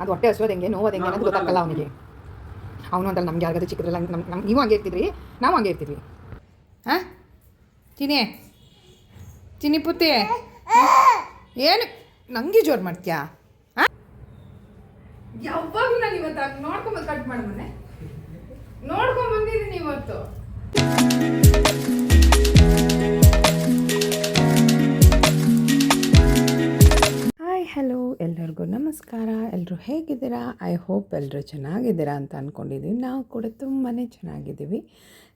ಅದು ಹೊಟ್ಟೆ ಹಸುವುದು ಹೆಂಗೆ ನೋವು ಹೆಂಗೆ ಅನ್ನೋದು ಗೊತ್ತಾಗಲ್ಲ ಅವನಿಗೆ. ಅವನು ಅಂತಲ್ಲ ನಮ್ಗೆ ಯಾರಿಗಾದ್ರು ಚಿಕ್ಕದ್ರಲ್ಲ ನಮ್ಮ ನಮ್ಮ ನೀವು ಹಂಗೆ ಇರ್ತಿದ್ರಿ, ನಾವು ಹಂಗೆ ಇರ್ತಿದ್ವಿ. ಹಾಂ? ಚಿನಿ ಚಿನಿ ಪುತ್ತಿ. ಏನು? ನಂಗೆ ಜೋರು ಮಾಡ್ತೀಯಾ? ಯಾವಾಗಲೂ ನಾನು ಇವತ್ತು ನೋಡ್ಕೊಂಬಂದು ಕಟ್ ಮಾಡಿ ಮನೆ ನೋಡ್ಕೊಂಡ್ ಬಂದಿದ್ದೀನಿ ಇವತ್ತು. ಹಲೋ ಎಲ್ಲರಿಗೂ ನಮಸ್ಕಾರ. ಎಲ್ಲರೂ ಹೇಗಿದ್ದೀರಾ? ಐ ಹೋಪ್ ಎಲ್ಲರೂ ಚೆನ್ನಾಗಿದ್ದೀರಾ ಅಂತ ಅಂದ್ಕೊಂಡಿದ್ದೀವಿ ನಾವು ಕೂಡ ತುಂಬಾ ಚೆನ್ನಾಗಿದ್ದೀವಿ.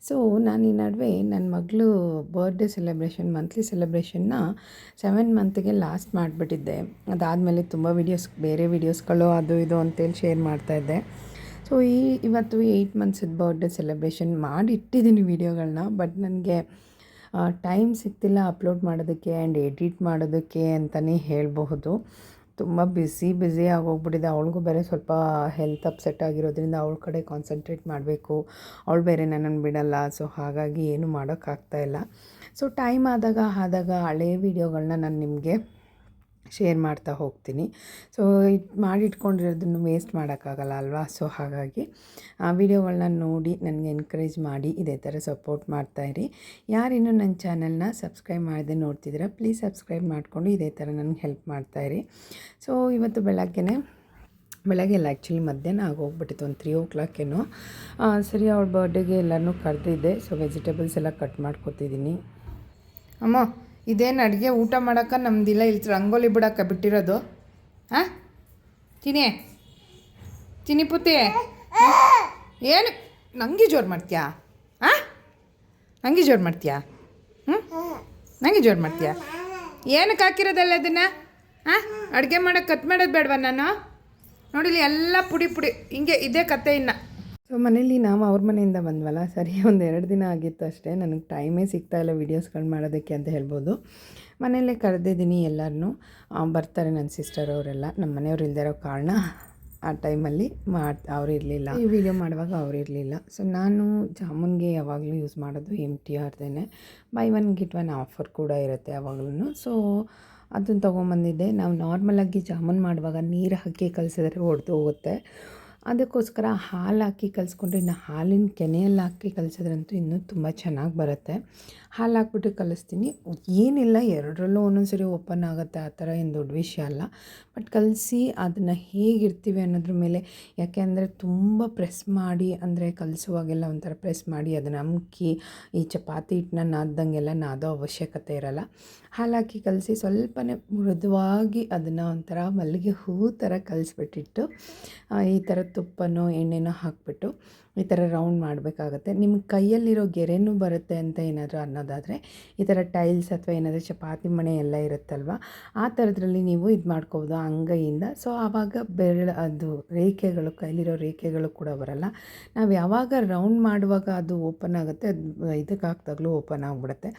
ಸೊ ನಾನು ಈ ನಡುವೆ ನನ್ನ ಮಗಳು ಬರ್ಡೇ ಸೆಲೆಬ್ರೇಷನ್ ಮಂತ್ಲಿ ಸೆಲೆಬ್ರೇಷನ್ನ ಸೆವೆನ್ ಮಂತ್ಗೆ ಲಾಸ್ಟ್ ಮಾಡಿಬಿಟ್ಟಿದ್ದೆ. ಅದಾದಮೇಲೆ ತುಂಬ ವೀಡಿಯೋಸ್ ಬೇರೆ ವೀಡಿಯೋಸ್ಗಳು ಅದು ಇದು ಅಂತೇಳಿ ಶೇರ್ ಮಾಡ್ತಾಯಿದ್ದೆ ಸೊ ಈ ಇವತ್ತು ಏಯ್ಟ್ ಮಂತ್ಸದ ಬರ್ಡೇ ಸೆಲೆಬ್ರೇಷನ್ ಮಾಡಿಟ್ಟಿದ್ದೀನಿ ವೀಡಿಯೋಗಳನ್ನ ಬಟ್ ನನಗೆ ಟೈಮ್ ಸಿಗ್ತಿಲ್ಲ ಅಪ್ಲೋಡ್ ಮಾಡೋದಕ್ಕೆ ಆ್ಯಂಡ್ ಎಡಿಟ್ ಮಾಡೋದಕ್ಕೆ ಅಂತಲೇ ಹೇಳಬಹುದು. ತುಂಬ ಬ್ಯುಸಿ ಬ್ಯುಸಿ ಆಗೋಗ್ಬಿಟ್ಟಿದೆ. ಅವಳಿಗೂ ಬೇರೆ ಸ್ವಲ್ಪ ಹೆಲ್ತ್ ಅಪ್ಸೆಟ್ ಆಗಿರೋದ್ರಿಂದ ಅವಳ ಕಡೆ ಕಾನ್ಸಂಟ್ರೇಟ್ ಮಾಡಬೇಕು. ಅವಳು ಬೇರೆ ನನ್ನನ್ನು ಬಿಡಲ್ಲ. ಸೊ ಹಾಗಾಗಿ ಏನು ಮಾಡೋಕ್ಕಾಗ್ತಾಯಿಲ್ಲ ಸೊ ಟೈಮ್ ಆದಾಗ ಆದಾಗ ಹಳೆ ವೀಡಿಯೋಗಳನ್ನ ನಾನು ನಿಮಗೆ ಶೇರ್ ಮಾಡ್ತಾ ಹೋಗ್ತೀನಿ. ಸೊ ಇದು ಮಾಡಿಟ್ಕೊಂಡಿರೋದನ್ನು ವೇಸ್ಟ್ ಮಾಡೋಕ್ಕಾಗಲ್ಲ ಅಲ್ವಾ? ಸೊ ಹಾಗಾಗಿ ಆ ವಿಡಿಯೋಗಳನ್ನ ನೋಡಿ, ನನಗೆ ಎನ್ಕರೇಜ್ ಮಾಡಿ, ಇದೇ ಥರ ಸಪೋರ್ಟ್ ಮಾಡ್ತಾಯಿರಿ ಯಾರಿನ್ನೂ ನನ್ನ ಚಾನಲ್ನ ಸಬ್ಸ್ಕ್ರೈಬ್ ಮಾಡದೆ ನೋಡ್ತಿದ್ದೀರಾ ಪ್ಲೀಸ್ ಸಬ್ಸ್ಕ್ರೈಬ್ ಮಾಡಿಕೊಂಡು ಇದೇ ಥರ ನನಗೆ ಹೆಲ್ಪ್ ಮಾಡ್ತಾಯಿರಿ ಸೊ ಇವತ್ತು ಬೆಳಗ್ಗೆನೇ, ಬೆಳಗ್ಗೆ ಎಲ್ಲ ಆ್ಯಕ್ಚುಲಿ ಮಧ್ಯಾಹ್ನ ಆಗೋಗ್ಬಿಟ್ಟಿತ್ತು, ಒಂದು ತ್ರೀ ಓ ಕ್ಲಾಕೇನೋ ಸರಿ ಅವ್ರ ಬರ್ಡೇಗೆ ಎಲ್ಲನೂ ಕರೆದಿದ್ದೆ. ಸೊ ವೆಜಿಟೇಬಲ್ಸ್ ಎಲ್ಲ ಕಟ್ ಮಾಡ್ಕೊತಿದ್ದೀನಿ. ಅಮ್ಮ ಇದೇನು ಅಡುಗೆ ಊಟ ಮಾಡೋಕ್ಕೆ ನಮ್ದಿಲ್ಲ, ಇಲ್ಲಿ ರಂಗೋಲಿ ಬಿಡೋಕೆ ಬಿಟ್ಟಿರೋದು. ಹಾಂ ತಿನಿ ತಿನಿ ಪುತ್ತಿ ಏನು? ನಂಗೆ ಜೋರು ಮಾಡ್ತೀಯಾ? ಹಾಂ ನಂಗೆ ಜೋರು ಮಾಡ್ತೀಯಾ? ಹ್ಞೂ ನಂಗೆ ಜೋರು ಮಾಡ್ತೀಯಾ? ಏನಕ್ಕೆ ಹಾಕಿರೋದಲ್ಲ ಅದನ್ನು ಹಾಂ ಅಡುಗೆ ಮಾಡೋಕ್ಕೆ ಕಟ್ ಮಾಡೋದು ಬೇಡವಾ ನಾನು? ನೋಡಿಲಿ ಎಲ್ಲ ಪುಡಿ ಪುಡಿ ಹಿಂಗೆ ಇದೇ ಕತೆ ಇನ್ನು. ಸೊ ಮನೇಲಿ ನಾವು ಅವ್ರ ಮನೆಯಿಂದ ಬಂದ್ವಲ್ಲ? ಸರಿ ಒಂದು ಎರಡು ದಿನ ಆಗಿತ್ತು ಅಷ್ಟೇ. ನನಗೆ ಟೈಮೇ ಸಿಗ್ತಾ ಇಲ್ಲ ವೀಡಿಯೋಸ್ಗಳು ಮಾಡೋದಕ್ಕೆ ಅಂತ ಹೇಳ್ಬೋದು. ಮನೆಯಲ್ಲೇ ಕರೆದಿದ್ದೀನಿ ಎಲ್ಲರನ್ನೂ ಬರ್ತಾರೆ ನನ್ನ ಸಿಸ್ಟರ್ ಅವರೆಲ್ಲ. ನಮ್ಮ ಮನೆಯವ್ರು ಇಲ್ದಿರೋ ಇರೋ ಕಾರಣ ಆ ಟೈಮಲ್ಲಿ ಮಾಡಿ ಅವ್ರು ಇರಲಿಲ್ಲ. ಈ ವಿಡಿಯೋ ಮಾಡುವಾಗ ಅವ್ರು ಇರಲಿಲ್ಲ. ಸೊ ನಾನು ಜಾಮೂನ್ಗೆ ಯಾವಾಗಲೂ ಯೂಸ್ ಮಾಡೋದು M T ಆರ್ದೇ buy one get one offer ಕೂಡ ಇರುತ್ತೆ ಯಾವಾಗಲೂ ಸೊ ಅದನ್ನು ತೊಗೊಂಬಂದಿದ್ದೆ. ನಾವು ನಾರ್ಮಲಾಗಿ ಜಾಮೂನ್ ಮಾಡುವಾಗ ನೀರು ಹಾಕಿ ಕಲಿಸಿದ್ರೆ ಹೊಡೆದು ಹೋಗುತ್ತೆ. ಅದಕ್ಕೋಸ್ಕರ ಹಾಲು ಹಾಕಿ ಕಲಿಸ್ಕೊಂಡ್ರೆ ಇನ್ನು ಹಾಲಿನ ಕೆನೆಯಲ್ಲಿ ಹಾಕಿ ಕಲಿಸಿದ್ರಂತೂ ಇನ್ನೂ ತುಂಬ ಚೆನ್ನಾಗಿ ಬರುತ್ತೆ. ಹಾಲು ಹಾಕ್ಬಿಟ್ಟು ಕಲಿಸ್ತೀನಿ. ಏನಿಲ್ಲ, ಎರಡರಲ್ಲೂ ಒಂದೊಂದು ಸರಿ ಓಪನ್ ಆಗುತ್ತೆ, ಆ ಥರ ಏನು ದೊಡ್ಡ ವಿಷಯ ಅಲ್ಲ. ಬಟ್ ಕಲಸಿ ಅದನ್ನು ಹೇಗಿರ್ತೀವಿ ಅನ್ನೋದ್ರ ಮೇಲೆ, ಯಾಕೆ ಅಂದರೆ ತುಂಬ ಪ್ರೆಸ್ ಮಾಡಿ, ಅಂದರೆ ಕಲಿಸುವಾಗೆಲ್ಲ ಒಂಥರ ಪ್ರೆಸ್ ಮಾಡಿ ಅದನ್ನು ಅಮ್ಕಿ, ಈ ಚಪಾತಿ ಹಿಟ್ಟನ್ನ ನಾದ್ದಂಗೆಲ್ಲ ನಾದೋ ಅವಶ್ಯಕತೆ ಇರಲ್ಲ. ಹಾಲು ಹಾಕಿ ಕಲಸಿ ಸ್ವಲ್ಪನೇ ಮೃದುವಾಗಿ ಅದನ್ನು ಒಂಥರ ಮಲ್ಲಿಗೆ ಹೂ ಥರ ಕಲಿಸ್ಬಿಟ್ಟಿಟ್ಟು ಈ ಥರ ತುಪ್ಪನೋ, ಎಣ್ಣೆನೋ ಹಾಕಿಬಿಟ್ಟು ಈ ಥರ ರೌಂಡ್ ಮಾಡಬೇಕಾಗತ್ತೆ. ನಿಮ್ಮ ಕೈಯಲ್ಲಿರೋ ಗೆರೆನೂ ಬರುತ್ತೆ ಅಂತ ಏನಾದರೂ ಅನ್ನೋದಾದರೆ, ಈ ಥರ ಟೈಲ್ಸ್ ಅಥವಾ ಏನಾದರೂ ಚಪಾತಿ ಮಣೆ ಎಲ್ಲ ಇರುತ್ತಲ್ವ, ಆ ಥರದ್ರಲ್ಲಿ ನೀವು ಇದು ಮಾಡ್ಕೋಬೋದು ಅಂಗೈಯಿಂದ. ಸೊ ಆವಾಗ ಬೆರಳು, ಅದು ರೇಖೆಗಳು, ಕೈಲಿರೋ ರೇಖೆಗಳು ಕೂಡ ಬರಲ್ಲ. ನಾವು ಯಾವಾಗ ರೌಂಡ್ ಮಾಡುವಾಗ ಅದು ಓಪನ್ ಆಗುತ್ತೆ, ಅದು ಇದಕ್ಕೆ ಹಾಕ್ದಾಗಲೂ ಓಪನ್ ಆಗಿಬಿಡುತ್ತೆ.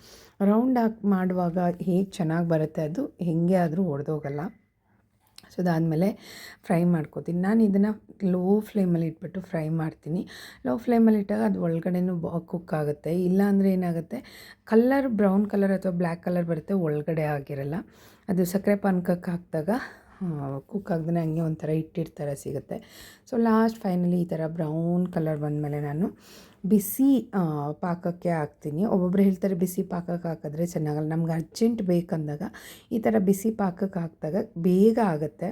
ರೌಂಡ್ ಹಾಕಿ, ಮಾಡುವಾಗ ಹೇಗೆ ಚೆನ್ನಾಗಿ ಬರುತ್ತೆ, ಅದು ಹೇಗೆ ಆದರೂ ಒಡೆದೋಗಲ್ಲ. ಸೊ ಅದಾದಮೇಲೆ ಫ್ರೈ ಮಾಡ್ಕೋತೀನಿ. ನಾನು ಇದನ್ನು ಲೋ ಫ್ಲೇಮಲ್ಲಿ ಇಟ್ಬಿಟ್ಟು ಫ್ರೈ ಮಾಡ್ತೀನಿ. ಲೋ ಫ್ಲೇಮಲ್ಲಿ ಇಟ್ಟಾಗ ಅದು ಒಳಗಡೆನೂ ಕುಕ್ ಆಗುತ್ತೆ. ಇಲ್ಲಾಂದರೆ ಏನಾಗುತ್ತೆ ಕಲ್ಲರ್ ಬ್ರೌನ್ ಕಲರ್ ಅಥವಾ ಬ್ಲ್ಯಾಕ್ ಕಲರ್ ಬರುತ್ತೆ, ಒಳಗಡೆ ಆಗಿರಲ್ಲ. ಅದು ಸಕ್ಕರೆ ಪಾನಕಕ್ಕೆ ಹಾಕಿದಾಗ ಕುಕ್ ಆಗದೇ ಹಂಗೆ ಒಂಥರ ಇಟ್ಟಿರ್ತಾರೆ ಸಿಗುತ್ತೆ. ಸೊ ಲಾಸ್ಟ್ ಫೈನಲಿ ಈ ಥರ ಬ್ರೌನ್ ಕಲರ್ ಬಂದಮೇಲೆ ನಾನು ಬಿಸಿ ಪಾಕಕ್ಕೆ ಹಾಕ್ತೀನಿ. ಒಬ್ಬೊಬ್ಬರು ಹೇಳ್ತಾರೆ ಬಿಸಿ ಪಾಕಕ್ಕೆ ಹಾಕಿದ್ರೆ ಚೆನ್ನಾಗಲ್ಲ. ನಮ್ಗೆ ಅರ್ಜೆಂಟ್ ಬೇಕಂದಾಗ ಈ ಥರ ಬಿಸಿ ಪಾಕಕ್ಕೆ ಹಾಕಿದಾಗ ಬೇಗ ಆಗುತ್ತೆ.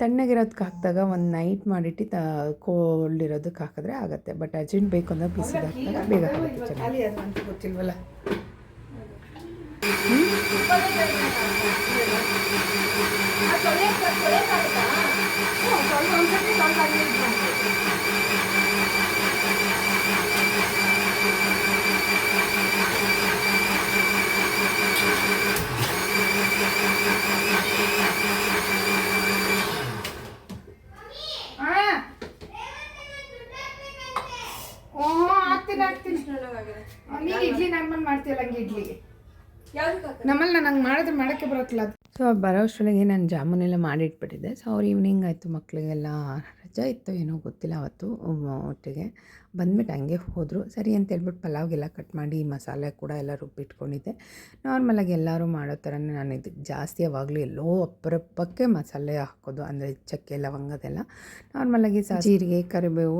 ತಣ್ಣಗಿರೋದಕ್ಕೆ ಹಾಕಿದಾಗ ಒಂದು ನೈಟ್ ಮಾಡಿಟ್ಟು ತ ಕೋಲ್ಡ್ ಇರೋದಕ್ಕೆ ಹಾಕಿದ್ರೆ ಆಗುತ್ತೆ. ಬಟ್ ಅರ್ಜೆಂಟ್ ಬೇಕು ಅಂದಾಗ ಬಿಸಿ ಹಾಕಿದಾಗ ಬೇಗ ಆಗುತ್ತೆ ಚೆನ್ನಾಗಿ. ಅಂತ ಗೊತ್ತಿಲ್ವಲ್ಲ? ಹಾಕ್ತೀನಿ ನೀನು ಇಡ್ಲಿ ನಾರ್ಮಲ್ ಮಾಡ್ತೀಯಲ್ಲ ಇಡ್ಲಿ? ನಮ್ಮಲ್ಲಿ ನಾನು ಹಂಗೆ ಮಾಡಿದ್ರೆ ಮಾಡೋಕ್ಕೆ ಬರೋಕ್ಕಿಲ್ಲ ಸೊ ಬರೋ ಅಷ್ಟೊಳಗೆ ನಾನು ಜಾಮೂನೆಲ್ಲ ಮಾಡಿಟ್ಬಿಟ್ಟಿದ್ದೆ. ಸೊ ಅವ್ರು ಈವ್ನಿಂಗ್ ಆಯಿತು ಮಕ್ಕಳಿಗೆಲ್ಲ ರಜಾ ಇತ್ತು ಏನೋ ಗೊತ್ತಿಲ್ಲ ಅವತ್ತು ಒಟ್ಟಿಗೆ. ಬಂದ್ಬಿಟ್ಟು ಹಂಗೆ ಹೋದರು. ಸರಿ ಅಂತ ಹೇಳ್ಬಿಟ್ಟು ಪಲಾವ್ಗೆಲ್ಲ ಕಟ್ ಮಾಡಿ ಮಸಾಲೆ ಕೂಡ ಎಲ್ಲ ರುಬ್ಬಿಟ್ಕೊಂಡಿದ್ದೆ. ನಾರ್ಮಲಾಗಿ ಎಲ್ಲರೂ ಮಾಡೋ ಥರನೇ ನಾನು ಇದಕ್ಕೆ ಜಾಸ್ತಿ ಯಾವಾಗಲೂ ಎಲ್ಲೋ ಅಪ್ರಪ್ಪಕ್ಕೆ ಮಸಾಲೆ ಹಾಕೋದು ಅಂದರೆ ಚಕ್ಕೆ ಲವಂಗದೆಲ್ಲ ನಾರ್ಮಲಾಗಿ ಸಹ ಜೀರಿಗೆ ಕರಿಬೇವು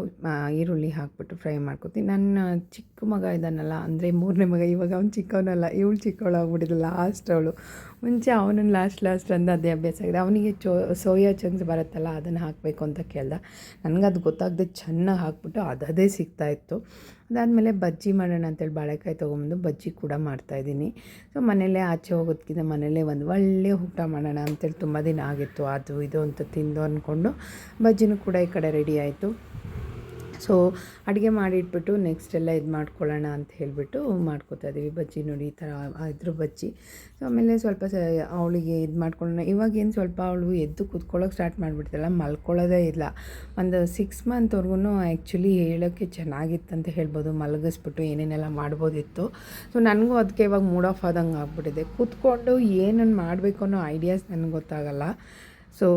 ಈರುಳ್ಳಿ ಹಾಕ್ಬಿಟ್ಟು ಫ್ರೈ ಮಾಡ್ಕೊತೀನಿ. ನನ್ನ ಚಿಕ್ಕ ಮಗ ಇದ್ದಾನಲ್ಲ ಅಂದರೆ ಮೂರನೇ ಮಗ ಇವಾಗ ಅವ್ನು ಚಿಕ್ಕವನಲ್ಲ ಇವಳು ಚಿಕ್ಕವಳು ಆಗ್ಬಿಟ್ಟಿದ್ದು ಲಾಸ್ಟ್ ಅವಳು. ಮುಂಚೆ ಅವನನ್ನು ಲಾಸ್ಟ್ ಲಾಸ್ಟ್ ಅಂದ ಅದೇ ಅಭ್ಯಾಸ ಆಗಿದೆ ಅವನಿಗೆ ಚೋ ಸೋಯಾ ಚಂಕ್ಸ್ ಬರುತ್ತಲ್ಲ ಅದನ್ನು ಹಾಕಬೇಕು ಅಂತ ಕೇಳ್ದ. ನನಗದು ಗೊತ್ತಾಗದೆ ಚೆನ್ನಾಗಿ ಹಾಕ್ಬಿಟ್ಟು ಅದದೇ ಸಿಗ್ತಾಯಿತ್ತು ಅದಾದಮೇಲೆ ಬಜ್ಜಿ ಮಾಡೋಣ ಅಂತೇಳಿ ಬಾಳೆಕಾಯಿ ತೊಗೊಂಬಂದು ಬಜ್ಜಿ ಕೂಡ ಮಾಡ್ತಾಯಿದ್ದೀನಿ ಸೊ ಮನೇಲೇ ಆಚೆ ಹೋಗೋದಕ್ಕಿಂತ ಮನೇಲೇ ಒಂದು ಒಳ್ಳೆ ಊಟ ಮಾಡೋಣ ಅಂತೇಳಿ ತುಂಬ ದಿನ ಆಗಿತ್ತು. ಅದು, ಇದು ಅಂತ ತಿಂದು ಅಂದ್ಕೊಂಡು ಬಜ್ಜಿನೂ ಕೂಡ ಈ ಕಡೆ ರೆಡಿ ಆಯಿತು. ಸೊ ಅಡುಗೆ ಮಾಡಿಟ್ಬಿಟ್ಟು ನೆಕ್ಸ್ಟ್ ಎಲ್ಲ ಇದು ಮಾಡ್ಕೊಳ್ಳೋಣ ಅಂತ ಹೇಳಿಬಿಟ್ಟು ಮಾಡ್ಕೋತಾ ಇದ್ದೀವಿ ಬಜ್ಜಿ ನೋಡಿ ಈ ಥರ ಇದ್ರ ಬಜ್ಜಿ. ಸೊ ಆಮೇಲೆ ಸ್ವಲ್ಪ ಸ ಅವಳಿಗೆ ಇದು ಮಾಡ್ಕೊಳ್ಳೋಣ. ಇವಾಗೇನು ಸ್ವಲ್ಪ ಅವಳು ಎದ್ದು ಕೂತ್ಕೊಳ್ಳೋಕೆ ಸ್ಟಾರ್ಟ್ ಮಾಡಿಬಿಡ್ತಲ್ಲ ಮಲ್ಕೊಳ್ಳೋದೇ ಇಲ್ಲ. ಒಂದು ಸಿಕ್ಸ್ ಮಂತ್ವರೆಗೂ ಆ್ಯಕ್ಚುಲಿ ಹೇಳೋಕ್ಕೆ ಚೆನ್ನಾಗಿತ್ತಂತ ಹೇಳ್ಬೋದು. ಮಲಗಿಸ್ಬಿಟ್ಟು ಏನೇನೆಲ್ಲ ಮಾಡ್ಬೋದಿತ್ತು. ಸೊ ನನಗೂ ಅದಕ್ಕೆ ಇವಾಗ ಮೂಡ್ ಆಫ್ ಆದಂಗೆ ಆಗ್ಬಿಟ್ಟಿದೆ. ಕೂತ್ಕೊಂಡು ಏನನ್ನು ಮಾಡಬೇಕು ಅನ್ನೋ ಐಡಿಯಾಸ್ ನನಗೆ ಗೊತ್ತಾಗಲ್ಲ. ಸೊ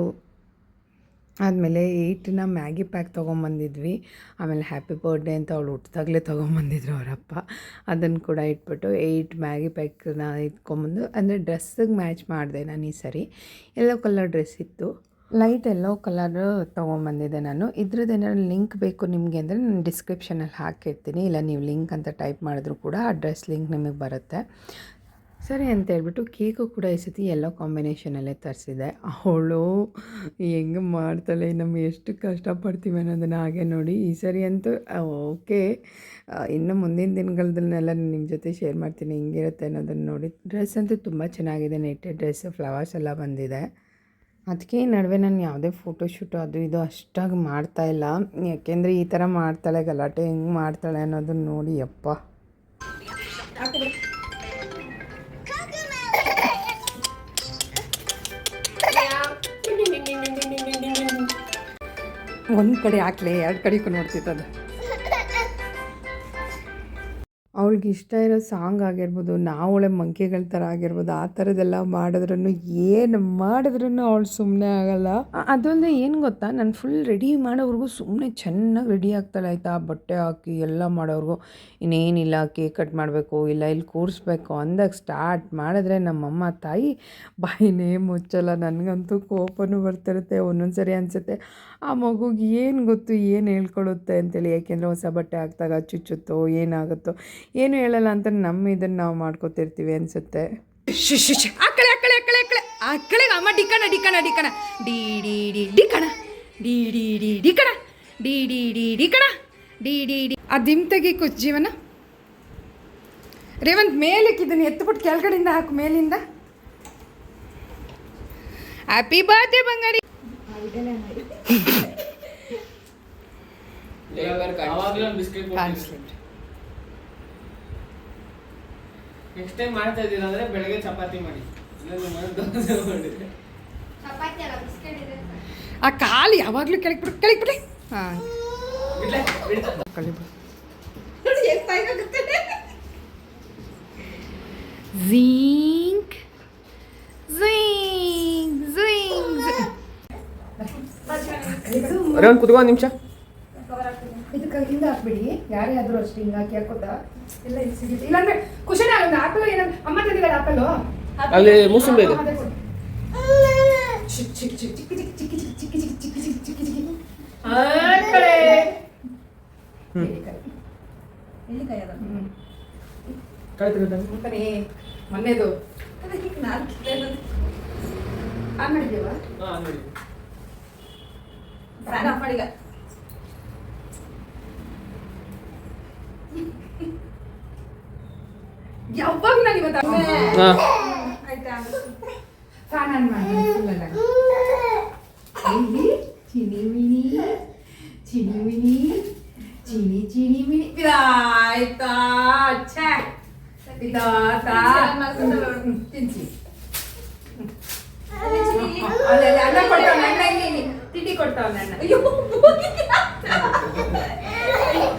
ಆದಮೇಲೆ ಏಯ್ಟನ್ನ ಮ್ಯಾಗಿ ಪ್ಯಾಕ್ ತೊಗೊಂಬಂದಿದ್ವಿ. ಆಮೇಲೆ ಹ್ಯಾಪಿ ಬರ್ಡೇ ಅಂತ ಅವಳು ಹುಟ್ಟಿದಾಗಲೇ ತೊಗೊಂಬಂದಿದ್ರು ಅವರಪ್ಪ. ಅದನ್ನು ಕೂಡ ಇಟ್ಬಿಟ್ಟು ಏಯ್ಟ್ ಮ್ಯಾಗಿ ಪ್ಯಾಕ್ನ ಇಟ್ಕೊಂಬಂದು, ಅಂದರೆ ಡ್ರೆಸ್ಸಿಗೆ ಮ್ಯಾಚ್ ಮಾಡಿದೆ ನಾನು ಈ ಸರಿ. ಎಲ್ಲೋ ಕಲರ್ ಡ್ರೆಸ್ ಇತ್ತು. ಲೈಟ್ ಎಲ್ಲೋ ಕಲರ್ ತೊಗೊಂಬಂದಿದ್ದೆ ನಾನು. ಇದ್ರದ್ದು ಏನಾದ್ರು ಲಿಂಕ್ ಬೇಕು ನಿಮಗೆ ಅಂದರೆ ನಾನು ಡಿಸ್ಕ್ರಿಪ್ಷನಲ್ಲಿ ಹಾಕಿರ್ತೀನಿ. ಇಲ್ಲ ನೀವು ಲಿಂಕ್ ಅಂತ ಟೈಪ್ ಮಾಡಿದ್ರು ಕೂಡ ಆ ಡ್ರೆಸ್ ಲಿಂಕ್ ನಿಮಗೆ ಬರುತ್ತೆ. ಸರಿ ಅಂತ ಹೇಳ್ಬಿಟ್ಟು ಕೇಕು ಕೂಡ ಈ ಸತಿ ಎಲ್ಲ ಕಾಂಬಿನೇಷನಲ್ಲೇ ತರಿಸಿದೆ. ಅವಳು ಹೆಂಗೆ ಮಾಡ್ತಾಳೆ ನಮ್ಮ ಎಷ್ಟು ಕಷ್ಟಪಡ್ತೀವಿ ಅನ್ನೋದನ್ನು ಹಾಗೆ ನೋಡಿ ಈ ಸರಿ ಅಂತೂ ಓಕೆ. ಇನ್ನು ಮುಂದಿನ ದಿನಗಳದನ್ನೆಲ್ಲ ನಿಮ್ಮ ಜೊತೆ ಶೇರ್ ಮಾಡ್ತೀನಿ, ಹೆಂಗಿರುತ್ತೆ ಅನ್ನೋದನ್ನು ನೋಡಿ. ಡ್ರೆಸ್ ಅಂತೂ ತುಂಬ ಚೆನ್ನಾಗಿದೆ ನೆಟ್ಟೆ ಡ್ರೆಸ್ ಫ್ಲವರ್ಸ್ ಎಲ್ಲ ಬಂದಿದೆ. ಅದಕ್ಕೆ ಈ ನಡುವೆ ನಾನು ಯಾವುದೇ ಫೋಟೋಶೂಟು ಅದು ಇದು ಅಷ್ಟಾಗಿ ಮಾಡ್ತಾ ಇಲ್ಲ. ಯಾಕೆಂದರೆ ಈ ಥರ ಮಾಡ್ತಾಳೆ, ಗಲಾಟೆ ಹೆಂಗೆ ಮಾಡ್ತಾಳೆ ಅನ್ನೋದನ್ನು ನೋಡಿ, ಯಪ್ಪ. ಒಂದು ಕಡೆ ಹಾಕ್ಲಿ ಎರಡು ಕಡೆಗೂ ನೋಡ್ತಿತ್ತದು ಅವಳಿಗೆ ಇಷ್ಟ ಇರೋ ಸಾಂಗ್ ಆಗಿರ್ಬೋದು ನಾವಳೆ ಮಂಕೆಗಳ ಥರ ಆಗಿರ್ಬೋದು, ಆ ಥರದ್ದೆಲ್ಲ ಮಾಡಿದ್ರೂ ಏನು ಮಾಡಿದ್ರೂ ಅವಳು ಸುಮ್ಮನೆ ಆಗಲ್ಲ. ಅದೊಂದು ಏನು ಗೊತ್ತಾ? ನಾನು ಫುಲ್ ರೆಡಿ ಮಾಡೋವ್ರಿಗೂ ಸುಮ್ಮನೆ ಚೆನ್ನಾಗಿ ರೆಡಿ ಆಗ್ತಾಳೆ ಆಯಿತಾ? ಬಟ್ಟೆ ಹಾಕಿ ಎಲ್ಲ ಮಾಡೋವ್ರಿಗೂ, ಇನ್ನೇನಿಲ್ಲ ಕೇಕ್ ಕಟ್ ಮಾಡಬೇಕು, ಇಲ್ಲ ಇಲ್ಲಿ ಕೂರಿಸ್ಬೇಕು ಅಂದಾಗ ಸ್ಟಾರ್ಟ್ ಮಾಡಿದ್ರೆ ನಮ್ಮಮ್ಮ ತಾಯಿ ಬಾಯಿನೇ ಮುಚ್ಚಲ್ಲ. ನನಗಂತೂ ಕೋಪನೂ ಬರ್ತಿರುತ್ತೆ ಒಂದೊಂದು ಸರಿ ಅನಿಸುತ್ತೆ, ಆ ಮಗುಗೆ ಏನು ಗೊತ್ತು, ಏನು ಹೇಳ್ಕೊಳುತ್ತೆ ಅಂತೇಳಿ. ಯಾಕೆಂದರೆ ಹೊಸ ಬಟ್ಟೆ ಹಾಕ್ದಾಗ ಚುಚ್ಚುತ್ತೋ ಏನಾಗುತ್ತೋ ಏನು ಹೇಳಲ್ಲ ಅಂತ ನಮ್ಮ ಇದನ್ನು ನಾವು ಮಾಡ್ಕೋತಿರ್ತೀವಿ ಅನಿಸುತ್ತೆ. ಆಕಳೆ ಆಕಳೆ ಆಕಳೆ ಆಕಳೆ ಆಕಳೆ ಅಮ್ಮ ಡಿಕಣ ಡಿಕಣ ಡಿಕಣ. ಡಿ ಡಿ ಡಿ ಡಿಕಣ. ಡಿ ಡಿ ಡಿ ಡಿಕಣ. ಡಿ ಡಿ ಡಿ ಡಿಕಣ. ಡಿ ಡಿ ಡಿ. ಆ ದಿಮ್ ತೆಗಿ ಕುಚ್ ಜೀವನ. ರೇವಂತ್ ಮೇಲಕ್ಕೆ ಇದನ್ನು ಎತ್ತುಬಿಟ್ಟು ಕೆಳಗಡೆಯಿಂದ ಹಾಕು ಮೇಲಿಂದ. ಹ್ಯಾಪಿ ಬರ್ತ್ಡೇ ಬಂಗಾರಿ. ನೆಕ್ಸ್ಟ್ ಟೈಮ್ ಮಾಡ್ತಾ ಇದ್ದೀರಾ ಅಂದ್ರೆ ಬೆಳಗ್ಗೆ ಚಪಾತಿ ಮಾಡಿ. ಆ ಕಾಲು ಯಾವಾಗಲೂ ಕೆಳಗೆ ಬಿಡು. ಕೆಳಗೆ ಬಿಡಿ ಹಾಂ ಝೀಂಕ್. ಝೀಂಕ್ ಝೀಂಕ್ ಅರೆ ಒಂದು ಕುತ್ಕೋ ಒಂದು ನಿಮಿಷ. ಇದಕ್ಕೆ ಹಿಂದೆ ಹಾಕ್ಬಿಡಿ. ಯಾರೇ ಆದರೂ ಅಷ್ಟು ಹಿಂಗೆ ಹಾಕಿ ಹಾಕೋದಾ? ಇಲ್ಲ ಇಲ್ಲಿ ಸಿಗುತ್ತೆ. ಇಲ್ಲಾಂದ್ರೆ ಕುಶನ ಅಲ್ಲಿ ಮೂಸುಂಬೆ ಇದೆ ಮೊನ್ನೆದು ಆನ್ ಮಾಡಿದ್ಯವ ಫ್ಯಾನ್ ಆಫ್ ಮಾಡಿಗ ಯಾವಾಗ ನಾನು ಇವತ್ತು ಆಯ್ತಾ ಫ್ಯಾನ್ ಆನ್ ಮಾಡ್ತೀನಿ ಚಿನಿ ಮಿನಿ ಚಿನಿ ಮಿನಿ ಚಿನಿ ಚಿನಿ ಮಿನಿ ತಿನ್ಸಿ ಅಲ್ಲ ಅನ್ನ ಕೊಡ್ತಾವಲ್ಲ ಅಣ್ಣ ಇಲ್ಲಿ ತಿಟಿ ಕೊಡ್ತಾವಲ್ಲ ಅಯ್ಯೋ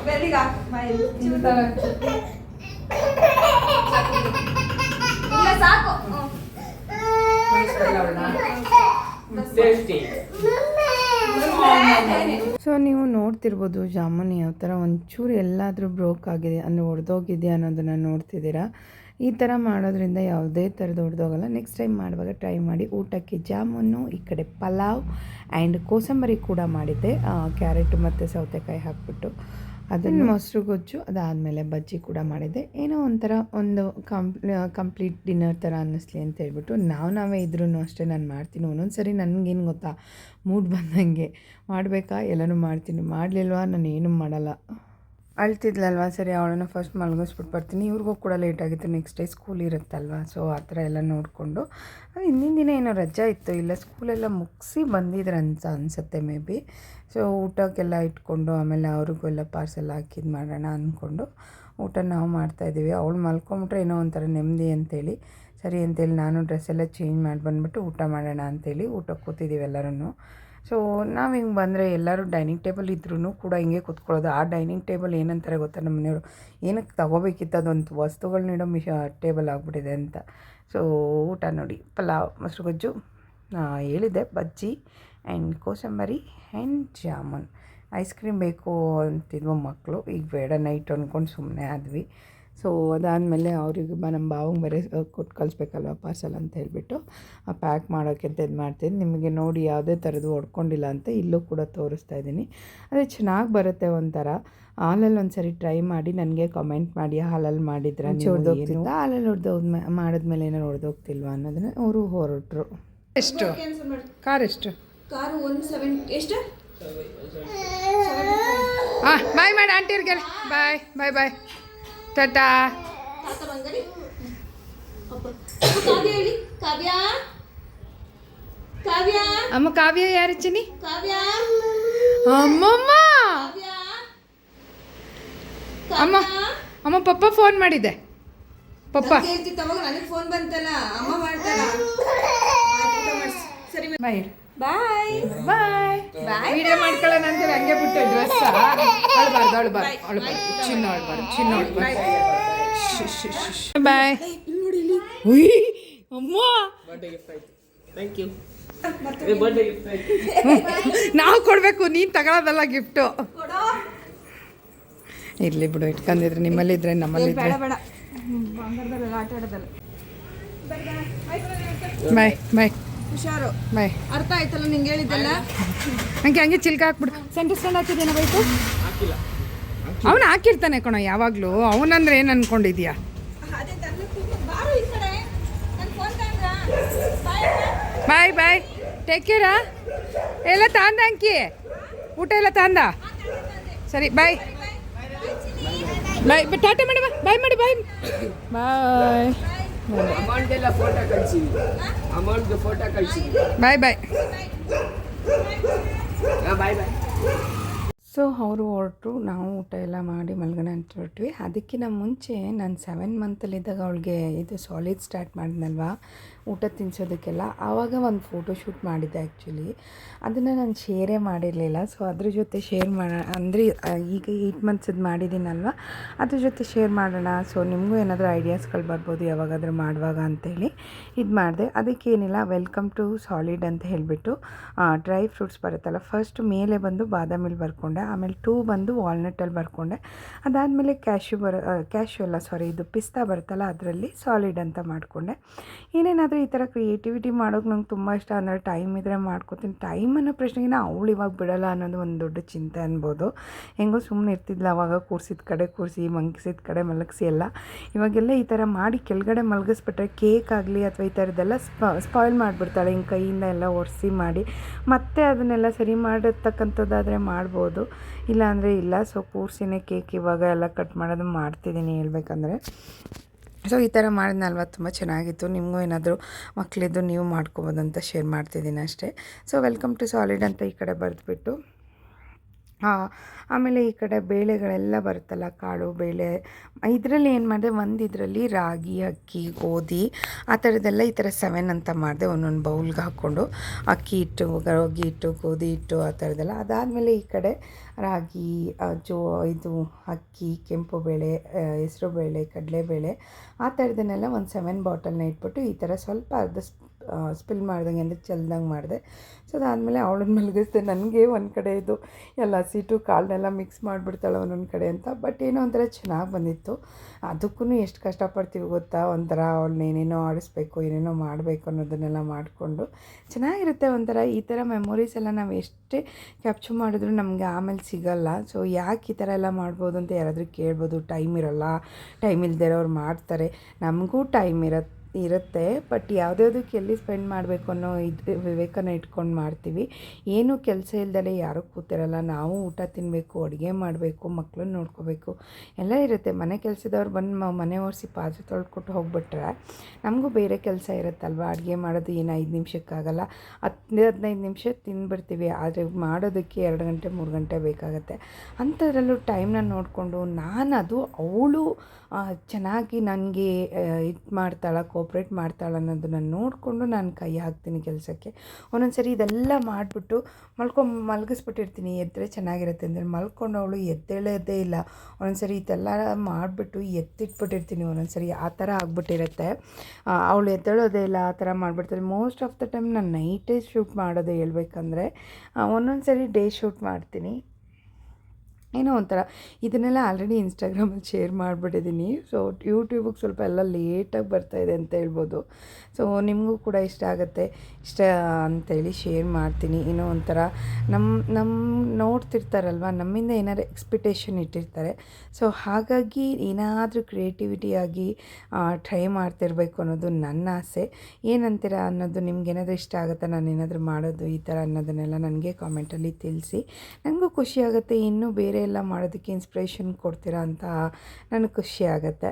ಬೆಲ್ಲಿಗೆ ಹಾಕಿ ಬಾಯಿ ಸೊ ನೀವು ನೋಡ್ತಿರ್ಬೋದು ಜಾಮೂನ್ ಯಾವ ಥರ ಒಂಚೂರು ಎಲ್ಲಾದರೂ ಬ್ರೋಕ್ ಆಗಿದೆ ಅಂದರೆ ಒಡೆದೋಗಿದೆ ಅನ್ನೋದನ್ನು ನೋಡ್ತಿದ್ದೀರಾ. ಈ ಥರ ಮಾಡೋದ್ರಿಂದ ಯಾವುದೇ ಥರದ ಹೊಡೆದೋಗಲ್ಲ ನೆಕ್ಸ್ಟ್ ಟೈಮ್ ಮಾಡುವಾಗ ಟ್ರೈ ಮಾಡಿ ಊಟಕ್ಕೆ ಜಾಮೂನು ಈ ಕಡೆ ಪಲಾವ್ ಆ್ಯಂಡ್ ಕೋಸಂಬರಿ ಕೂಡ ಮಾಡಿದ್ದೆ. ಕ್ಯಾರೆಟ್ ಮತ್ತು ಸೌತೆಕಾಯಿ ಹಾಕ್ಬಿಟ್ಟು. ಅದನ್ನು ಮೊಸರು ಗೊಜ್ಜು ಅದಾದಮೇಲೆ ಬಜ್ಜಿ ಕೂಡ ಮಾಡಿದ್ದೆ ಏನೋ ಒಂಥರ ಒಂದು ಕಂಪ್ಲೀಟ್ ಡಿನ್ನರ್ ಥರ ಅನ್ನಿಸ್ಲಿ ಅಂತ ಹೇಳ್ಬಿಟ್ಟು ನಾವು ನಾವೇ ಇದ್ರೂ ಅಷ್ಟೇ ನಾನು ಮಾಡ್ತೀನಿ. ಒಂದೊಂದು ಸರಿ ನನಗೇನು ಗೊತ್ತಾ? ಮೂಡ್ ಬಂದಂಗೆ. ಮಾಡಬೇಕಾ? ಎಲ್ಲನೂ ಮಾಡ್ತೀನಿ. ಮಾಡಲಿಲ್ವಾ? ನಾನು ಏನೂ ಮಾಡಲ್ಲ. ಅಳ್ತಿದ್ಲಲ್ವ? ಸರಿ, ಅವಳನ್ನು ಫಸ್ಟ್ ಮಲಗಿಸ್ಬಿಟ್ಟು ಬರ್ತೀನಿ. ಇವ್ರಿಗೂ ಕೂಡ ಲೇಟ್ ಆಗಿತ್ತು. ನೆಕ್ಸ್ಟ್ ಡೇ ಸ್ಕೂಲ್ ಇರುತ್ತಲ್ವ? ಸೊ ಆ ಥರ ಎಲ್ಲ ನೋಡಿಕೊಂಡು. ಹಿಂದಿನ ದಿನ ಏನೋ ರಜಾ ಇತ್ತು. ಇಲ್ಲ ಸ್ಕೂಲೆಲ್ಲ ಮುಗಿಸಿ ಬಂದಿದ್ರಂತ ಅನಿಸುತ್ತೆ ಮೇ ಬಿ. ಸೊ ಊಟಕ್ಕೆಲ್ಲ ಇಟ್ಕೊಂಡು, ಆಮೇಲೆ ಅವ್ರಿಗೂ ಎಲ್ಲ ಪಾರ್ಸೆಲ್ ಹಾಕಿದ್ದು ಮಾಡೋಣ ಅಂದ್ಕೊಂಡು ಊಟ ನಾವು ಮಾಡ್ತಾಯಿದ್ದೀವಿ ಅವಳು ಮಲ್ಕೊಂಬಿಟ್ರೆ ಏನೋ ಒಂಥರ ನೆಮ್ಮದಿ ಅಂತೇಳಿ. ಸರಿ ಅಂತೇಳಿ ನಾನು ಡ್ರೆಸ್ಸೆಲ್ಲ ಚೇಂಜ್ ಮಾಡಿ ಬಂದುಬಿಟ್ಟು ಊಟ ಮಾಡೋಣ ಅಂತೇಳಿ ಊಟಕ್ಕೆ ಕೂತಿದ್ದೀವಿ ಎಲ್ಲರೂ ಸೊ ನಾವು ಹಿಂಗೆ ಬಂದರೆ ಎಲ್ಲರೂ ಡೈನಿಂಗ್ ಟೇಬಲ್ ಇದ್ರೂ ಕೂಡ ಹಿಂಗೆ ಕೂತ್ಕೊಳ್ಳೋದು. ಆ ಡೈನಿಂಗ್ ಟೇಬಲ್ ಏನಂತಾರೆ ಗೊತ್ತಾ ನಮ್ಮ ಮನೆಯವರು? ಏನಕ್ಕೆ ತಗೋಬೇಕಿತ್ತು ಅದೊಂದು ವಸ್ತುಗಳನ್ನಿಡೋ ಮಿಶ ಟೇಬಲ್ ಆಗಿಬಿಟ್ಟಿದೆ ಅಂತ. ಸೊ ಊಟ ನೋಡಿ. ಪಲಾವ್ ಮೊಸರು ಗೊಜ್ಜು ಆ, ಹೇಳಿದ್ದೆ. Bajji and kosambari and jamun. Ice cream ಬೇಕು ಅಂತಿದ್ವು ಮಕ್ಕಳು ಈಗ ಬೇಡ ನೈಟ್ ಅಂದ್ಕೊಂಡು ಸುಮ್ಮನೆ ಆದ್ವಿ. ಸೊ ಅದಾದಮೇಲೆ ಅವ್ರಿಗೆ ಬ ನಮ್ಮ ಭಾವಂಗೆ ಬೇರೆ ಕೊಟ್ಟು ಕಳಿಸ್ಬೇಕಲ್ವ ಪಾರ್ಸಲ್ ಅಂತ ಹೇಳಿಬಿಟ್ಟು ಪ್ಯಾಕ್ ಮಾಡೋಕ್ಕೆ ಅಂತ ಇದು ಮಾಡ್ತೀನಿ. ನಿಮಗೆ ನೋಡಿ ಯಾವುದೇ ಥರದ್ದು ಹೊಡ್ಕೊಂಡಿಲ್ಲ ಅಂತ ಇಲ್ಲೂ ಕೂಡ ತೋರಿಸ್ತಾ ಇದ್ದೀನಿ. ಅದೇ ಚೆನ್ನಾಗಿ ಬರುತ್ತೆ ಒಂಥರ. ಹಾಲಲ್ಲಿ ಒಂದು ಸರಿ ಟ್ರೈ ಮಾಡಿ ನನಗೆ ಕಮೆಂಟ್ ಮಾಡಿ ಹಾಲಲ್ಲಿ ಮಾಡಿದ್ರೆ ಹೊಡೆದೋಗ್ತಿಲ್ಲ ಹಾಲಲ್ಲಿ ಹೊಡೆದೋದ್ ಮಾಡಿದ್ಮೇಲೆ ಏನಾರು ಹೊಡೆದೋಗ್ತಿಲ್ವ ಅನ್ನೋದನ್ನ ಅವರು ಹೊರಟರು. ಎಷ್ಟು? ಕಾರ್ ಎಷ್ಟು? ಕಾರು ಒನ್ ಸೆವೆನ್ ಎಷ್ಟು? ಹಾಂ ಬಾಯ್ ಮಾಡಿ ಆಂಟಿರ್ಗೆ ಬಾಯ್ ಬಾಯ್ ಬಾಯ್ ಟಾಟಾ. ತಾತ ಬಂಗಡಿ ಅಪ್ಪ. ಕಾವ್ಯ ಹೇಳಿ. ಕಾವ್ಯ? ಕಾವ್ಯ? ಅಮ್ಮ ಕಾವ್ಯ ಯಾರು ಚಿನಿ ಕಾವ್ಯ? ಅಮ್ಮಮ್ಮ! ಕಾವ್ಯ? ಅಮ್ಮ ಅಮ್ಮ ಪಪ್ಪ ಫೋನ್ ಮಾಡಿದೆ ಪಪ್ಪ. ಹೇಳ್ತಿತ್ತು ಅವಾಗ ನನಗೆ ಫೋನ್ ಬಂತಲ್ಲ ಅಮ್ಮ ಮಾಡ್ತಾರ ಸರಿ ಬಾಯ್ ಬಾಯ್ ಬಾಯ್ ವಿಡಿಯೋ ಮಾಡ್ಕೊಳ್ಳೋಣ ಅಂತ ಹಂಗೆ ಬಿಟ್ಟು ಡ್ರೆಸ್ ಅಳ್ಬಾರ್ದು ಅಳ್ಬಾರ್ದು ಅಳ್ಬಾರ್ದು. ಚಿನ್ನ ಅಳ್ಬಾರ್ದು ಚಿನ್ನ ಅಳ್ಬಾರ್ದು. ಬಾಯ್ ಉಯ್ ಅಮ್ಮ. ಬರ್ಡೇ ಗಿಫ್ಟ್ ಆಯ್ತು. ಥ್ಯಾಂಕ್ ಯು ನಾವು ಕೊಡಬೇಕು ನೀನು ತಗೊಳ್ಳೋದಲ್ಲ ಗಿಫ್ಟು ಇರಲಿ ಬಿಡು ಇಟ್ಕೊಂಡಿದ್ರೆ ನಿಮ್ಮಲ್ಲಿದ್ರೆ ನಮ್ಮಲ್ಲಿದ್ರೆ ಬಾಯ್ ಬಾಯ್ ಹುಷಾರು. ಬಾಯ್ ಅರ್ಥ ಆಯ್ತಲ್ಲ ನಿಂಗೆ ಹೇಳಿದ್ದೆಲ್ಲ? ಹಂಗೆ ಹಂಗೆ ಚಿಲ್ಕ ಹಾಕ್ಬಿಡು. ಸೆಂಟರ್ ಸ್ಟ್ಯಾಂಡ್ ಹಾಕಿದ್ದೇನ ಬೈಕು ಹಾಕಿಲ್ಲ. ಅವನು ಹಾಕಿರ್ತಾನೆ ಕಣೋ ಯಾವಾಗಲೂ. ಅವನಂದ್ರೆ ಏನು ಅನ್ಕೊಂಡಿದ್ಯಾ? ಅದೇ ತಂದು ಬಾರು ಈ ಕಡೆ. ನನ್ನ ಫೋನ್ ತಗೊಂಡ್ರಾ ಬಾಯ್ ಬಾಯ್ ಬಾಯ್. ಟೇಕ್ ಕೇರಾ ಎಲ್ಲ ತಾಂದ ಅಂಕಿ? ಊಟ ಎಲ್ಲ ತಾಂದ? ಸರಿ ಬಾಯ್. ಬಾಯ್ ಟಾಟಾ ಮಾಡಿ ಬಾಯ್ ಮಾಡಿ bye. Bye. Photo photo ಕಳಿಸಿವಿ bye bye bye bye so ಅವರು ಹೊರಟರು ನಾವು ಊಟ ಎಲ್ಲ ಮಾಡಿ ಮಲ್ಗೋಣ ಅಂತ ಹೊರಟ್ವಿ. ಅದಕ್ಕಿಂತ ಮುಂಚೆ ನಾನು ಸೆವೆನ್ ಮಂತಲ್ಲಿದ್ದಾಗ ಅವಳಿಗೆ ಇದು ಸಾಲಿಡ್ ಸ್ಟಾರ್ಟ್ ಮಾಡಿದ್ನಲ್ವಾ? ಊಟ ತಿನ್ಸೋದಕ್ಕೆಲ್ಲ ಆವಾಗ ಒಂದು ಫೋಟೋ ಶೂಟ್ ಮಾಡಿದ್ದೆ ಆ್ಯಕ್ಚುಲಿ ಅದನ್ನು ನಾನು ಶೇರೇ ಮಾಡಿರಲಿಲ್ಲ. ಸೊ ಅದ್ರ ಜೊತೆ ಶೇರ್ ಮಾಡ, ಅಂದರೆ ಈಗ ಏಯ್ಟ್ ಮಂತ್ಸದ್ದು ಮಾಡಿದ್ದೀನಲ್ವ ಅದ್ರ ಜೊತೆ ಶೇರ್ ಮಾಡೋಣ. ಸೊ ನಿಮಗೂ ಏನಾದರೂ ಐಡಿಯಾಸ್ಗಳು ಬರ್ಬೋದು ಯಾವಾಗಾದರೂ ಮಾಡುವಾಗ ಅಂತೇಳಿ. ಇದು ಮಾಡಿದೆ. ಅದಕ್ಕೇನಿಲ್ಲ ವೆಲ್ಕಮ್ ಟು ಸಾಲಿಡ್ ಅಂತ ಹೇಳಿಬಿಟ್ಟು ಡ್ರೈ ಫ್ರೂಟ್ಸ್ ಬರುತ್ತಲ್ಲ ಫಸ್ಟ್ ಮೇಲೆ ಬಂದು ಬಾದಾಮಿಲಿ ಬರ್ಕೊಂಡೆ. ಆಮೇಲೆ ಟೂ ಬಂದು ವಾಲ್ನಟ್ಟಲ್ಲಿ ಬರ್ಕೊಂಡೆ. ಅದಾದಮೇಲೆ ಕ್ಯಾಶ್ಯೂ ಬರ ಕ್ಯಾಶ್ಯೂ ಅಲ್ಲ ಸಾರಿ ಇದು ಪಿಸ್ತಾ ಬರುತ್ತಲ್ಲ, ಅದರಲ್ಲಿ ಸಾಲಿಡ್ ಅಂತ ಮಾಡಿಕೊಂಡೆ. ಏನೇನಾದರೂ ಈ ಥರ ಕ್ರಿಯೇಟಿವಿಟಿ ಮಾಡೋಕೆ ನಂಗೆ ತುಂಬ ಇಷ್ಟ. ಅಂದರೆ ಟೈಮ್ ಇದ್ದರೆ ಮಾಡ್ಕೋತೀನಿ. ಟೈಮ್ ಅನ್ನೋ ಪ್ರಶ್ನೆಗಿನ ಅವಳು ಇವಾಗ ಬಿಡೋಲ್ಲ ಅನ್ನೋದು ಒಂದು ದೊಡ್ಡ ಚಿಂತೆ ಅನ್ಬೋದು. ಹೆಂಗೋ ಸುಮ್ಮನೆ ಇರ್ತಿದ್ಲು ಅವಾಗ ಕೂರ್ಸಿದ ಕಡೆ ಕೂರಿಸಿ, ಮಂಗಿಸಿದ ಕಡೆ ಮಲಗಿಸಿ ಎಲ್ಲ. ಇವಾಗೆಲ್ಲ ಈ ಥರ ಮಾಡಿ ಕೆಳಗಡೆ ಮಲಗಿಸ್ಬಿಟ್ರೆ ಕೇಕ್ ಆಗಲಿ ಅಥವಾ ಈ ಥರದ್ದೆಲ್ಲ ಸ್ಪಾಯ್ಲ್ ಮಾಡಿಬಿಡ್ತಾಳೆ. ಹಿಂಗೆ ಕೈಯಿಂದ ಎಲ್ಲ ಒರೆಸಿ ಮಾಡಿ. ಮತ್ತೆ ಅದನ್ನೆಲ್ಲ ಸರಿ ಮಾಡಿರ್ತಕ್ಕಂಥದ್ದಾದರೆ ಮಾಡ್ಬೋದು. ಇಲ್ಲ ಅಂದರೆ ಇಲ್ಲ. ಸೊ ಕೂರ್ಸಿನೇ ಕೇಕ್ ಇವಾಗ ಎಲ್ಲ ಕಟ್ ಮಾಡೋದು ಮಾಡ್ತಿದ್ದೀನಿ ಹೇಳ್ಬೇಕಂದ್ರೆ. ಸೊ ಈ ಥರ ಮಾಡಿದ್ನಲ್ವ ತುಂಬ ಚೆನ್ನಾಗಿತ್ತು. ನಿಮಗೂ ಏನಾದರೂ ಮಕ್ಕಳಿದ್ದು ನೀವು ಮಾಡ್ಕೊಬೋದು ಅಂತ ಶೇರ್ ಮಾಡ್ತಿದ್ದೀನಿ ಅಷ್ಟೇ. ಸೊ ವೆಲ್ಕಮ್ ಟು ಸಾಲಿಡ್ ಅಂತ ಈ ಕಡೆ ಬರೆದ್ಬಿಟ್ಟು. ಆಮೇಲೆ ಈ ಕಡೆ ಬೇಳೆಗಳೆಲ್ಲ ಬರುತ್ತಲ್ಲ, ಕಾಳು, ಬೇಳೆ. ಇದರಲ್ಲಿ ಏನು ಮಾಡಿದೆ ಒಂದು ಇದರಲ್ಲಿ ರಾಗಿ, ಅಕ್ಕಿ, ಗೋಧಿ, ಆ ಥರದ್ದೆಲ್ಲ ಈ ಥರ ಸೆವೆನ್ ಅಂತ ಮಾಡಿದೆ, ಒಂದೊಂದು ಬೌಲ್ಗೆ ಹಾಕ್ಕೊಂಡು. ಅಕ್ಕಿ ಹಿಟ್ಟು, ರಾಗಿ ಇಟ್ಟು ಗೋಧಿ ಹಿಟ್ಟು, ಆ ಥರದ್ದೆಲ್ಲ ಅದಾದಮೇಲೆ ಈ ಕಡೆ ರಾಗಿ ಜೋ, ಇದು ಅಕ್ಕಿ, ಕೆಂಪು ಬೇಳೆ ಹೆಸರು ಬೇಳೆ ಕಡಲೆಬೇಳೆ ಆ ಥರದನ್ನೆಲ್ಲ ಒಂದು ಸೆವೆನ್ ಬಾಟಲ್ನ ಇಟ್ಬಿಟ್ಟು ಈ ಥರ ಸ್ವಲ್ಪ ಅರ್ಧ ಸ್ಪಿಲ್ ಮಾಡ್ದಂಗೆ ಅಂದರೆ ಚೆಲ್ದಂಗೆ ಮಾಡಿದೆ. ಸೊ ಅದಾದಮೇಲೆ ಅವಳನ್ನ ಮಲಗಿಸ್ದೆ. ನನಗೆ ಒಂದು ಕಡೆ ಇದು ಎಲ್ಲ ಸೀಟು ಕಾಲನ್ನೆಲ್ಲ ಮಿಕ್ಸ್ ಮಾಡಿಬಿಡ್ತಾಳೆ ಒಂದೊಂದು ಕಡೆ ಅಂತ. ಬಟ್ ಏನೋ ಒಂಥರ ಚೆನ್ನಾಗಿ ಬಂದಿತ್ತು. ಅದಕ್ಕೂ ಎಷ್ಟು ಕಷ್ಟಪಡ್ತೀವಿ ಗೊತ್ತಾ? ಒಂಥರ ಅವಳನ್ನ ಏನೇನೋ ಆಡಿಸ್ಬೇಕು, ಏನೇನೋ ಮಾಡಬೇಕು ಅನ್ನೋದನ್ನೆಲ್ಲ ಮಾಡಿಕೊಂಡು. ಚೆನ್ನಾಗಿರುತ್ತೆ ಒಂಥರ. ಈ ಥರ ಮೆಮೊರೀಸ್ ಎಲ್ಲ ನಾವು ಎಷ್ಟೇ ಕ್ಯಾಪ್ಚರ್ ಮಾಡಿದ್ರು ನಮಗೆ ಆಮೇಲೆ ಸಿಗಲ್ಲ. ಸೊ ಯಾಕೆ ಈ ಥರ ಎಲ್ಲ ಮಾಡ್ಬೋದು ಅಂತ ಯಾರಾದರೂ ಕೇಳ್ಬೋದು. ಟೈಮ್ ಇರೋಲ್ಲ. ಟೈಮ್ ಇಲ್ಲದೆ ಇರೋರು ಮಾಡ್ತಾರೆ. ನಮಗೂ ಟೈಮ್ ಇರತ್ತೆ. ಇರುತ್ತೆ ಬಟ್ ಯಾವುದ್ಯಾವುದಕ್ಕೆ ಎಲ್ಲಿ ಸ್ಪೆಂಡ್ ಮಾಡಬೇಕು ಅನ್ನೋ ಇದು, ವಿವೇಕನ ಇಟ್ಕೊಂಡು ಮಾಡ್ತೀವಿ. ಏನೂ ಕೆಲಸ ಇಲ್ದಲೆ ಯಾರೂ ಕೂತಿರಲ್ಲ, ನಾವು ಊಟ ತಿನ್ನಬೇಕು ಅಡುಗೆ ಮಾಡಬೇಕು ಮಕ್ಕಳನ್ನ ನೋಡ್ಕೋಬೇಕು, ಎಲ್ಲ ಇರುತ್ತೆ. ಮನೆ ಕೆಲಸದವ್ರು ಬಂದು ಮನೆ ಒರೆಸಿ ಪಾತ್ರೆ ತೊಳ್ಕೊಟ್ಟು ಹೋಗ್ಬಿಟ್ರೆ ನಮಗೂ ಬೇರೆ ಕೆಲಸ ಇರುತ್ತಲ್ವ? ಅಡುಗೆ ಮಾಡೋದು ಏನು ಐದು ನಿಮಿಷಕ್ಕಾಗಲ್ಲ. ಹತ್ತು ಹದಿನೈದು ನಿಮಿಷ ತಿಂದ್ಬಿಡ್ತೀವಿ ಆದರೆ ಮಾಡೋದಕ್ಕೆ ಎರಡು ಗಂಟೆ, ಮೂರು ಗಂಟೆ ಬೇಕಾಗುತ್ತೆ. ಅಂಥದ್ರಲ್ಲೂ ಟೈಮ್ನ ನೋಡಿಕೊಂಡು ನಾನು ಅದು ಅವಳು ಚೆನ್ನಾಗಿ ನನಗೆ ಇದು ಮಾಡ್ತಾಳ ಕೋಪ್ರೇಟ್ ಮಾಡ್ತಾಳೆ ಅನ್ನೋದನ್ನ ನೋಡಿಕೊಂಡು ನಾನು ಕೈ ಹಾಕ್ತೀನಿ ಕೆಲಸಕ್ಕೆ. ಒಂದೊಂದು ಸರಿ ಇದೆಲ್ಲ ಮಾಡಿಬಿಟ್ಟು ಮಲ್ಕೊ, ಮಲಗಿಸ್ಬಿಟ್ಟಿರ್ತೀನಿ ಎದ್ದರೆ ಚೆನ್ನಾಗಿರುತ್ತೆ ಅಂದರೆ ಮಲ್ಕೊಂಡು ಅವಳು ಎದ್ದೇಳೋದೇ ಇಲ್ಲ. ಒಂದೊಂದು ಸರಿ ಇದೆಲ್ಲ ಮಾಡಿಬಿಟ್ಟು ಎತ್ತಿಟ್ಬಿಟ್ಟಿರ್ತೀನಿ ಒಂದೊಂದು ಸರಿ ಆ ಥರ ಆಗ್ಬಿಟ್ಟಿರುತ್ತೆ. ಅವಳು ಎದ್ದೇಳೋದೇ ಇಲ್ಲ, ಆ ಥರ ಮಾಡಿಬಿಡ್ತಾರೆ. ಮೋಸ್ಟ್ ಆಫ್ ದ ಟೈಮ್ ನಾನು ನೈಟೇ ಶೂಟ್ ಮಾಡೋದು ಹೇಳ್ಬೇಕಂದ್ರೆ ಒಂದೊಂದು ಸರಿ ಡೇ ಶೂಟ್ ಮಾಡ್ತೀನಿ. ಏನೋ ಒಂಥರ. ಇದನ್ನೆಲ್ಲ ಆಲ್ರೆಡಿ ಇನ್ಸ್ಟಾಗ್ರಾಮಲ್ಲಿ ಶೇರ್ ಮಾಡಿಬಿಟ್ಟಿದ್ದೀನಿ ಸೊ ಯೂಟ್ಯೂಬಿಗೆ ಸ್ವಲ್ಪ ಎಲ್ಲ ಲೇಟಾಗಿ ಬರ್ತಾಯಿದೆ ಅಂತ ಹೇಳ್ಬೋದು. ಸೊ ನಿಮಗೂ ಕೂಡ ಇಷ್ಟ ಆಗುತ್ತೆ. ಇಷ್ಟ ಅಂತೇಳಿ ಶೇರ್ ಮಾಡ್ತೀನಿ. ಏನೋ ಒಂಥರ ನಮ್ಮ ನಮ್ಮ ನೋಡ್ತಿರ್ತಾರಲ್ವ? ನಮ್ಮಿಂದ ಏನಾದ್ರು ಎಕ್ಸ್ಪೆಕ್ಟೇಷನ್ ಇಟ್ಟಿರ್ತಾರೆ. ಸೊ ಹಾಗಾಗಿ ಏನಾದರೂ ಕ್ರಿಯೇಟಿವಿಟಿಯಾಗಿ ಟ್ರೈ ಮಾಡ್ತಿರ್ಬೇಕು ಅನ್ನೋದು ನನ್ನ ಆಸೆ. ಏನಂತೀರ ಅನ್ನೋದು ನಿಮ್ಗೇನಾದರೂ ಇಷ್ಟ ಆಗುತ್ತಾ? ನಾನು ಏನಾದರೂ ಮಾಡೋದು ಈ ಥರ ಅನ್ನೋದನ್ನೆಲ್ಲ ನನಗೆ ಕಾಮೆಂಟಲ್ಲಿ ತಿಳಿಸಿ. ನನಗೂ ಖುಷಿ ಆಗುತ್ತೆ. ಇನ್ನೂ ಬೇರೆ ಎಲ್ಲ ಮಾಡೋದಕ್ಕೆ ಇನ್ಸ್ಪಿರೇಷನ್ ಕೊಡ್ತೀರಾ ಅಂತ ನನಗೆ ಖುಷಿ ಆಗುತ್ತೆ.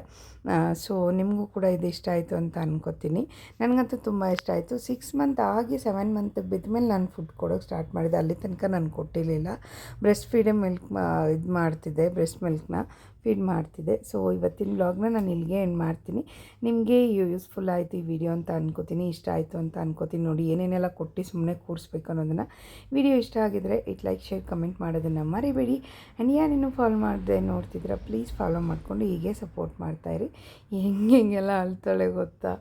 ಸೊ ನಿಮಗೂ ಕೂಡ ಇದು ಇಷ್ಟ ಆಯಿತು ಅಂತ ಅನ್ಕೋತೀನಿ. ನನಗಂತೂ ತುಂಬ ಇಷ್ಟ ಆಯಿತು. ಸಿಕ್ಸ್ ಮಂತ್ ಆಗಿ ಸೆವೆನ್ ಮಂತ್ ಬಿದ್ಮೇಲೆ ನಾನು ಫುಡ್ ಕೊಡೋಕ್ಕೆ ಸ್ಟಾರ್ಟ್ ಮಾಡಿದೆ. ಅಲ್ಲಿ ತನಕ ನಾನು ಕೊಟ್ಟಿರಲಿಲ್ಲ. ಬ್ರೆಸ್ಟ್ ಫೀಡೆ ಮಿಲ್ಕ್ ಇದು ಮಾಡ್ತಿದ್ದೆ. ಬ್ರೆಸ್ಟ್ ಮಿಲ್ಕ್ನ ಫೀಡ್ ಮಾಡ್ತಿದ್ದೆ. ಸೊ ಇವತ್ತಿನ ಬ್ಲಾಗ್ನ ನಾನು ಇಲ್ಲಿಗೆ ಎಂಡ್ ಮಾಡ್ತೀನಿ. ನಿಮಗೆ ಯೂಸ್ಫುಲ್ ಆಯಿತು ಈ ವಿಡಿಯೋ ಅಂತ ಅನ್ಕೋತೀನಿ. ಇಷ್ಟ ಆಯಿತು ಅಂತ ಅನ್ಕೋತೀನಿ. ನೋಡಿ, ಏನೇನೆಲ್ಲ ಕೊಟ್ಟು ಸುಮ್ಮನೆ ಕೂರಿಸ್ಬೇಕು ಅನ್ನೋದನ್ನು. ವಿಡಿಯೋ ಇಷ್ಟ ಆಗಿದರೆ ಇಟ್ ಲೈಕ್, ಶೇರ್, ಕಮೆಂಟ್ ಮಾಡೋದನ್ನು ಮರಿಬೇಡಿ. ಆ್ಯಂಡ್ ಯಾರಿನ್ನೂ ಫಾಲೋ ಮಾಡಿದೆ ನೋಡ್ತಿದ್ರೆ ಪ್ಲೀಸ್ ಫಾಲೋ ಮಾಡಿಕೊಂಡು ಹೀಗೆ ಸಪೋರ್ಟ್ ಮಾಡ್ತಾಯಿರಿ ಹೆಂಗೆ ಹೆಂಗೆಲ್ಲ ಅಳ್ತಾಳೆ ಗೊತ್ತಾ?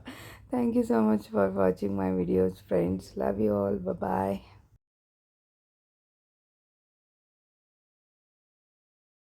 Thank you so much for watching my videos friends love you all bye